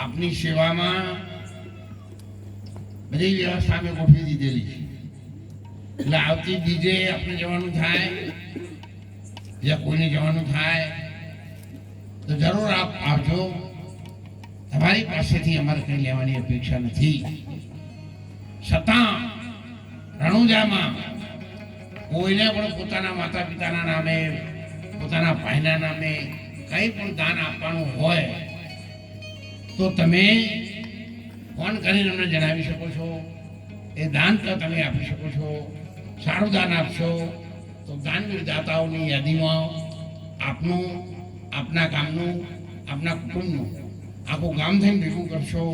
આપની સેવામાં બધી વ્યવસ્થા અમે ગોઠવી દીધેલી છે. એટલે આવતી બીજે આપણે જવાનું થાય, બીજા કોઈને જવાનું થાય, તો જરૂર આપ આવજો. તમારી પાસેથી અમારે કંઈ લેવાની અપેક્ષા નથી. છતાં રણુજામાં કોઈને પણ પોતાના માતા પિતાના નામે, પોતાના ભાઈના નામે કંઈ પણ દાન આપવાનું હોય તો તમે ફોન કરીને અમને જણાવી શકો છો. એ દાન તો તમે આપી શકો છો. સારું દાન આપશો. તો દાનવીર દાતાઓની યાદીમાં આપનું, આપના ગામનું, આપના કુટુંબનું આખું ગામ થઈને ભેગું કરશો.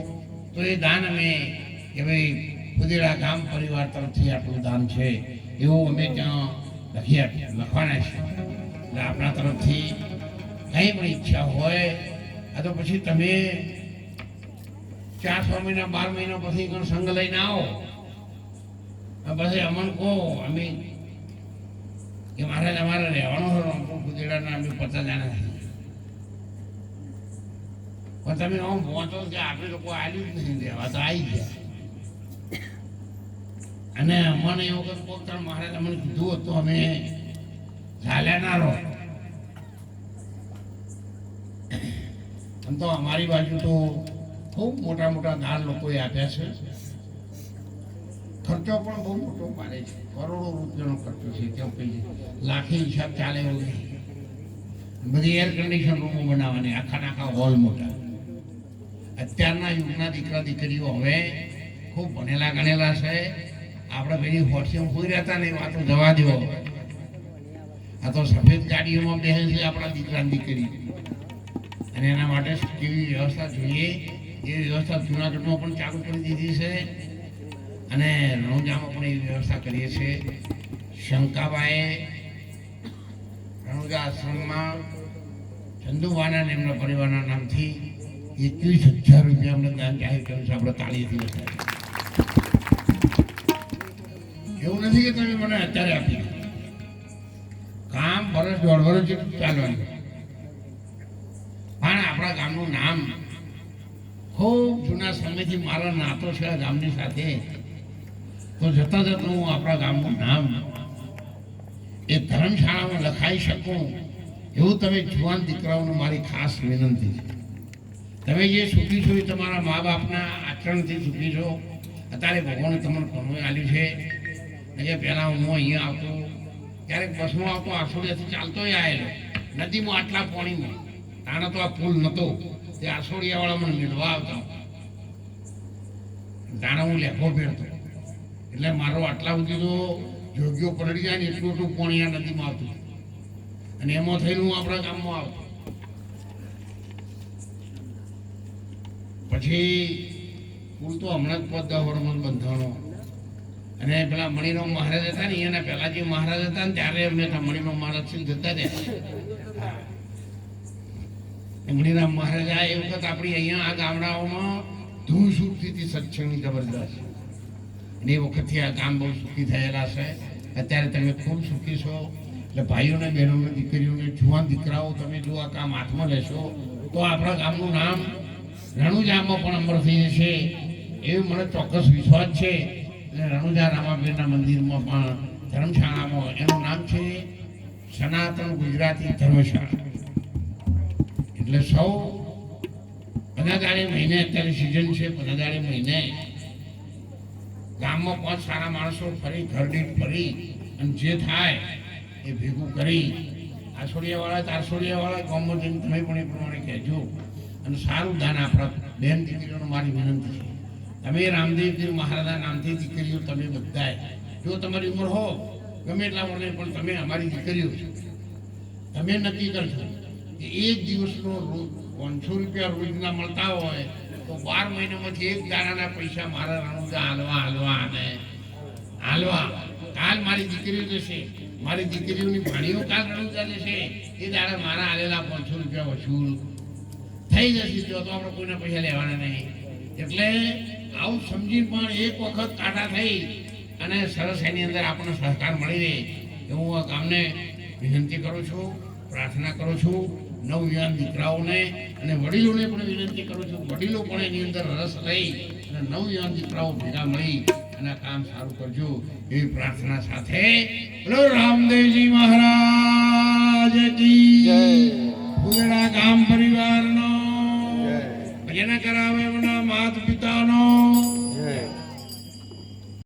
તો એ દાન અમે કે ભાઈ ખુદેડા ગામ પરિવાર તરફથી આટલું દાન છે. એવું અમે ત્યાં લખી આપીએ લખવાના છે એટલે આપણા તરફથી કંઈ પણ ઈચ્છા હોય, આ તો પછી તમે ચાર, છ મહિના, બાર મહિના પછી સંઘ લઈને આવો? પછી અમને કહો, અમે કે મારે તમારે રહેવાનું હોય ગુજરાતના અમે પચાસ જણા પણ તમે આમ પહોંચો કે આપણે લોકો આવ્યું જ નથી રહેવા, તો આવી ગયા. અને અમને એ વખત કોઈ ત્રણ મહારાજ અમને કીધું હોત, અમે ચાલ્યા ના રહો. આમ તો અમારી બાજુ તો ખૂબ મોટા મોટા દાન લોકોએ આપ્યા છે. ખર્ચો પણ બહુ મોટો પાડે છે. કરોડો રૂપિયાનો ખર્ચો છે. ત્યાં કઈ લાખે હિસાબ ચાલે બધી એર કન્ડિશન રૂમો બનાવવાની, આખા આખા હોલ મોટા. અત્યારના યુગના દીકરા દીકરીઓ હવે ખૂબ ભણેલા ગણેલા છે. આપણે પેલી હોટસીમાં હોઈ રહેતા નહીં વાતો જવા દો. આ તો સફેદ ગાડીઓમાં બેસે છે આપણા દીકરા દીકરી. અને એના માટે કેવી વ્યવસ્થા જોઈએ? એ વ્યવસ્થા જુનાગઢમાં પણ ચાલુ કરી દીધી છે અને રણુજામાં પણ એવી વ્યવસ્થા કરીએ છીએ. શંકાબાએ રણુજા આશ્રમમાં ચંદુવાના અને એમના પરિવારના નામથી એકવીસ હજાર રૂપિયા અમને દાન જાહેર કર્યું છે. આપણે તાળીથી એવું નથી કે તમે મને અત્યારે આપી કામ વર્ષ દોઢ વર્ષ ચાલવાનું. પણ આપણા ગામનું નામ ખૂબ જૂના સમયથી મારા નાતો છે આ ગામની સાથે. તો જતા જતા હું આપણા ગામનું નામ એ ધર્મશાળામાં લખાઈ શકું, એવું તમે જુવાન દીકરાઓને મારી ખાસ વિનંતી છે. તમે જે સુખી છો એ તમારા મા બાપના આચરણથી સુખી છો. અત્યારે ભગવાને તમને ઘણું આલ્યું છે. એટલે પહેલાં હું અહીંયા આવતો, ક્યારેક બસમાં આવતો, આસોડિયાથી ચાલતો આવેલો. નદીમાં આટલા પાણીમાં. તાણે તો આ પુલ નહોતો. તે આસોડિયાવાળા મને મેળવા આવતા જાણે હું લેખો ફેરતો. એટલે મારો આટલા સુધી તો જોગ્યો પલળી જાય ને એટલું એટલું પાણી નદીમાં આવતું. અને એમાં થઈને હું આપણા ગામમાં આવતો. પછી પુલ તો હમણાં જ પદ વર્ષમાં બંધાણો. અને પેલા મણિનો મહારાજ હતા ને, એના પહેલા જે મહારાજ હતા ને, ત્યારે એમને મણિનો મહારાજ સિંહ જતા રહ્યા. મણિરામ મહારાજા એ વખત આપણી અહીંયા આ ગામડાઓમાં ધૂળ સુખથી હતી સત્સંગની જબરદસ્ત. અને એ વખતથી આ ગામ બહુ સુખી થયેલા છે. અત્યારે તમે ખૂબ સુખી છો. એટલે ભાઈઓને, બહેનોને, દીકરીઓને, જુવાન દીકરાઓ તમે જો આ કામ હાથમાં લેશો, તો આપણા ગામનું નામ રણુજામાં પણ અમર થઈ જશે એવું મને ચોક્કસ વિશ્વાસ છે. અને રણુજા રામાપીરના મંદિરમાં પણ ધર્મશાળામાં એનું નામ છે સનાતન ગુજરાતી ધર્મશાળા. એટલે સૌ પદાદારી મહિને અત્યારે સિઝન છે પદાદારી મહિને ગામમાં પાંચ સારા માણસો ફરી ઘર દીઠ ફરી અને જે થાય એ ભેગું કરી આસોડિયાવાળા, તારસોડિયાવાળા ગામમાં તમે પણ એ પ્રમાણે કહેજો અને સારું દાન આપણા બેન દીકરીઓને મારી વિનંતી છે. તમે રામદેવજી મહારાજા નામથી દીકરીઓ તમે બધાય. જો તમારી ઉંમર હો, ગમે એટલા મળે પણ તમે અમારી દીકરીઓ છો. તમે નક્કી કરશો એક દિવસનો રોજ પાંચસો રૂપિયા રોજના મળતા હોય, તો બાર મહિનામાંથી એક દાડાના પૈસા મારા રણુજા હાલવા હાલવા અને હાલવા. કાલ મારી દીકરીઓ જશે. મારી દીકરીઓની ભાણીઓ કાલ રણુજા જશે એ દાડા મારા હાલેલા પાંચસો રૂપિયા વસૂલ થઈ જશે. તો આપણે કોઈના પૈસા લેવાના નહીં. એટલે આવું સમજી પણ એક વખત કાંટા થઈ અને સરસ એની અંદર આપણને સહકાર મળી રહે. એવું આ ગામને વિનંતી કરું છું, પ્રાર્થના કરું છું. નવયુવાન દીકરાઓને અને વડીલોને પણ વિનંતી કરું છું વડીલો પણ એની અંદર રસ લઈ અને નવયુવાન દીકરાઓ ભેગા મળી અને કામ સારું કરજો એવી પ્રાર્થના સાથે બોલો રામદેવજી મહારાજ કી જય. ગામ પરિવારનો